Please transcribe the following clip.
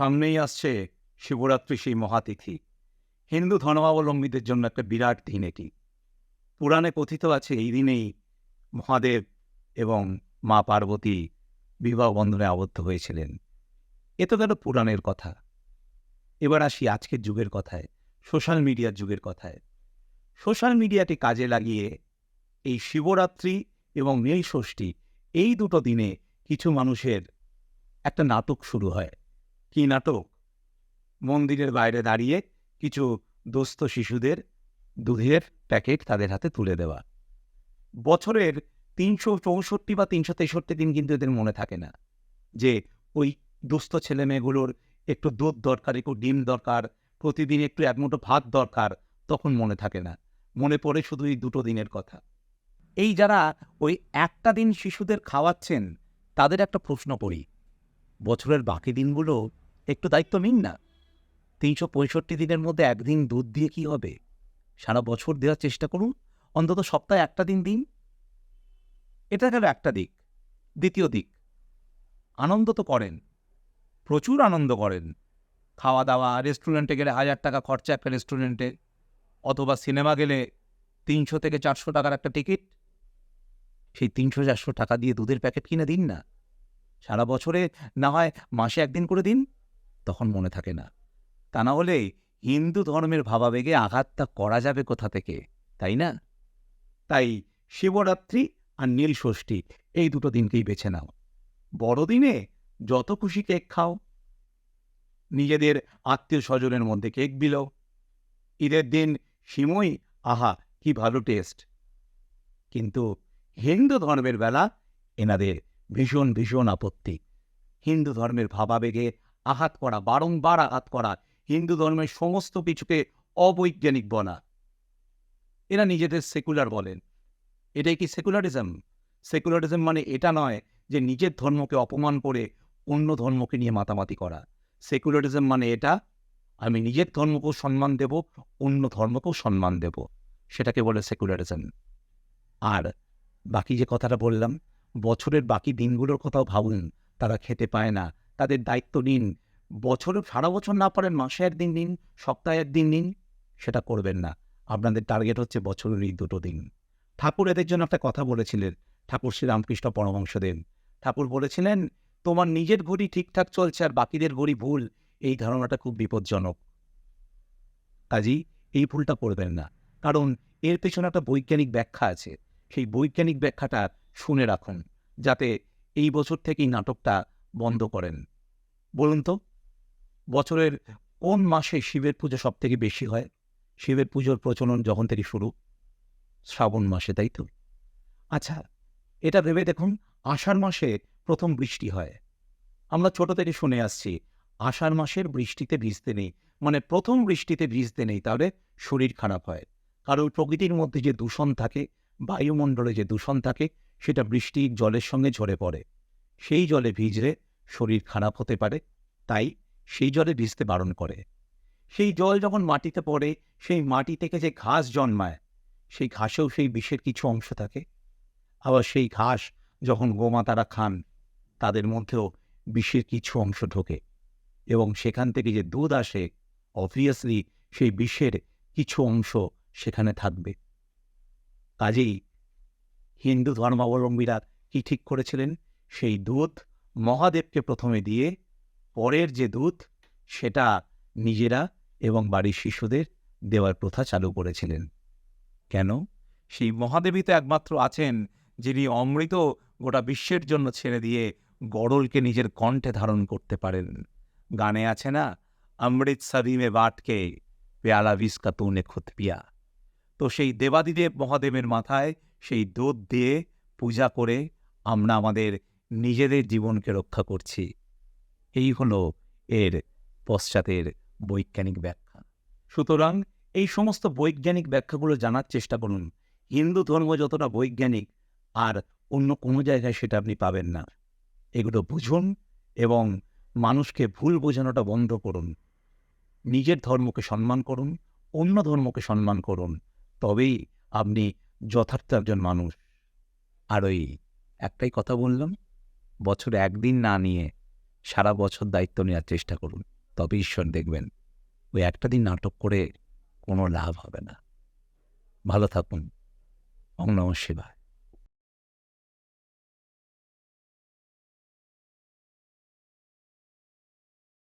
সামনেই আসছে শিবরাত্রি সেই মহাতিথি। হিন্দু ধর্মাবলম্বীদের জন্য একটা বিরাট দিন এটি। পুরাণে কথিত আছে, এই দিনেই মহাদেব এবং মা পার্বতী বিবাহ বন্ধনে আবদ্ধ হয়েছিলেন। এ তো গেল পুরাণের কথা। এবার আসি আজকের যুগের কথায়, সোশ্যাল মিডিয়ার যুগের কথায়। সোশ্যাল মিডিয়াটি কাজে লাগিয়ে এই শিবরাত্রি এবং নীল ষষ্ঠী এই দুটো দিনে কিছু মানুষের একটা নাটক শুরু হয়। কি নাটক? মন্দিরের বাইরে দাঁড়িয়ে কিছু দোস্ত শিশুদের দুধের প্যাকেট তাদের হাতে তুলে দেওয়া। বছরের তিনশো চৌষট্টি বা তিনশো তেষট্টি দিন কিন্তু এদের মনে থাকে না যে ওই দুস্থ ছেলে মেয়েগুলোর একটু দুধ দরকার, একটু ডিম দরকার, প্রতিদিন একটু এক মুঠো ভাত দরকার, তখন মনে থাকে না। মনে পড়ে শুধু এই দুটো দিনের কথা। এই যারা ওই একটা দিন শিশুদের খাওয়াচ্ছেন, তাদের একটা প্রশ্ন করি। বছরের বাকি দিনগুলো একটু দায়িত্ব নিন না। তিনশো পঁয়ষট্টি দিনের মধ্যে একদিন দুধ দিয়ে কি হবে? সারা বছর দেওয়ার চেষ্টা করুন, অন্তত সপ্তাহে একটা দিন দিন। এটা গেল একটা দিক। দ্বিতীয় দিক, আনন্দ তো করেন, প্রচুর আনন্দ করেন। খাওয়া দাওয়া রেস্টুরেন্টে গেলে হাজার টাকা খরচা একটা রেস্টুরেন্টে অথবা সিনেমা গেলে তিনশো থেকে চারশো টাকার একটা টিকিট সেই তিনশো চারশো টাকা দিয়ে দুধের প্যাকেট কিনে দিন না। সারা বছরে না হয় মাসে একদিন করে দিন। তখন মনে থাকে না। তা না হলে হিন্দু ধর্মের ভাবাবেগে আঘাতটা করা যাবে কোথা থেকে, তাই না? তাই শিবরাত্রি আর নীল ষষ্ঠী এই দুটো দিনকেই বেছে নাও। বড়দিনে যত খুশি কেক খাও। নিজেদের আত্মীয় স্বজনের মধ্যে কেক বিলো ঈদের দিন সিমই, আহা, কি ভালো টেস্ট। কিন্তু হিন্দু ধর্মের বেলা এনাদের ভীষণ ভীষণ আপত্তি। হিন্দু ধর্মের ভাবাবেগে আঘাত করা, বারংবার আঘাত করা, হিন্দু ধর্মের সমস্ত কিছুকে অবৈজ্ঞানিক বলা। এরা নিজেদের সেকুলার বলেন। এটাই কি সেকুলারিজম? সেকুলারিজম মানে এটা নয় যে নিজের ধর্মকে অপমান করে অন্য ধর্মকে নিয়ে মাতামাতি করা। সেকুলারিজম মানে এটা, আমি নিজের ধর্মকেও সম্মান দেব, অন্য ধর্মকেও সম্মান দেব। সেটাকে বলে সেকুলারিজম। আর বাকি যে কথাটা বললাম, বছরের বাকি দিনগুলোর কথাও ভাবুন, তারা খেতে পায় না। তাদের দায়িত্ব নিন। বছরে, সারা বছর না পারেন মাসে একদিন নিন সপ্তাহে একদিন নিন, সেটা করবেন না। আপনাদের টার্গেট হচ্ছে বছরের এই দুটো দিন। ঠাকুর এদের জন্য একটা কথা বলেছিলেন, ঠাকুর শ্রীরামকৃষ্ণ পরমংশদেব ঠাকুর বলেছিলেন, তোমার নিজের ঘড়ি ঠিকঠাক চলছে আর বাকিদের ঘড়ি ভুল। এই ধারণাটা খুব বিপজ্জনক। কাজী, এই ভুলটা করবেন না। কারণ এর পেছনে একটা বৈজ্ঞানিক ব্যাখ্যা আছে। সেই বৈজ্ঞানিক ব্যাখ্যাটা শুনে রাখুন, যাতে এই বছর থেকেই নাটকটা বন্ধ করেন। বলুন তো, বছরের কোন মাসে শিবের পুজো সব থেকে বেশি হয়? শিবের পুজোর প্রচলন যখন থেকে শুরু? শ্রাবণ মাসে, তাই তো? আচ্ছা এটা ভেবে দেখুন, আষাঢ় মাসে প্রথম বৃষ্টি হয়। আমরা ছোট থেকে শুনে আসছি, আষাঢ় মাসের বৃষ্টিতে ভিজতে নেই। মানে প্রথম বৃষ্টিতে ভিজতে নেই, তাহলে শরীর খারাপ হয়। কারণ প্রকৃতির মধ্যে যে দূষণ থাকে, বায়ুমণ্ডলে যে দূষণ থাকে, সেটা বৃষ্টির জলের সঙ্গে ঝরে পড়ে। সেই জলে ভিজলে শরীর খারাপ হতে পারে, তাই সেই জলে ভিজতে বারণ করে। সেই জল যখন মাটিতে পড়ে, সেই মাটি থেকে যে ঘাস জন্মায়, সেই ঘাসেও সেই বিষের কিছু অংশ থাকে। আবার সেই ঘাস যখন গোমাতারা খান, তাদের মধ্যেও বিষের কিছু অংশ ঢোকে এবং সেখান থেকে যে দুধ আসে অবভিয়াসলি সেই বিষের কিছু অংশ সেখানে থাকবে। কাজেই হিন্দু ধর্মাবলম্বীরা কি ঠিক করেছিলেন? সেই দুধ মহাদেবকে প্রথমে দিয়ে, পরের যে দুধ সেটা নিজেরা এবং বাড়ির শিশুদের দেওয়ার প্রথা চালু করেছিলেন। কেন? সেই মহাদেবী তো একমাত্র আছেন যিনি অমৃত গোটা বিশ্বের জন্য ছেড়ে দিয়ে গড়লকে নিজের কণ্ঠে ধারণ করতে পারেন। গানে আছে না, অমৃত সরিমে বাটকে, পেয়ালা বিস্কা তুনে খুদ পিয়া। তো সেই দেবাদিদেব মহাদেবের মাথায় সেই দুধ দিয়ে পূজা করে আমরা আমাদের নিজেদের জীবনকে রক্ষা করছি। এই হলো এর পশ্চাতের বৈজ্ঞানিক ব্যাখ্যা। সুতরাং এই সমস্ত বৈজ্ঞানিক ব্যাখ্যাগুলো জানার চেষ্টা করুন। হিন্দু ধর্ম যতটা বৈজ্ঞানিক, আর অন্য কোনো জায়গায় সেটা আপনি পাবেন না। এগুলো বুঝুন এবং মানুষকে ভুল বোঝানোটা বন্ধ করুন। নিজের ধর্মকে সম্মান করুন, অন্য ধর্মকে সম্মান করুন, তবেই আপনি যথার্থ একজন মানুষ। আর ওই একটাই কথা বললাম। বছরে একদিন না নিয়ে সারা বছর দায়িত্ব নেওয়ার চেষ্টা করুন। তবে ঈশ্বর দেখবেন ওই একটা দিন নাটক করে কোনো লাভ হবে না। ভালো থাকুন। অং নম শিবায়।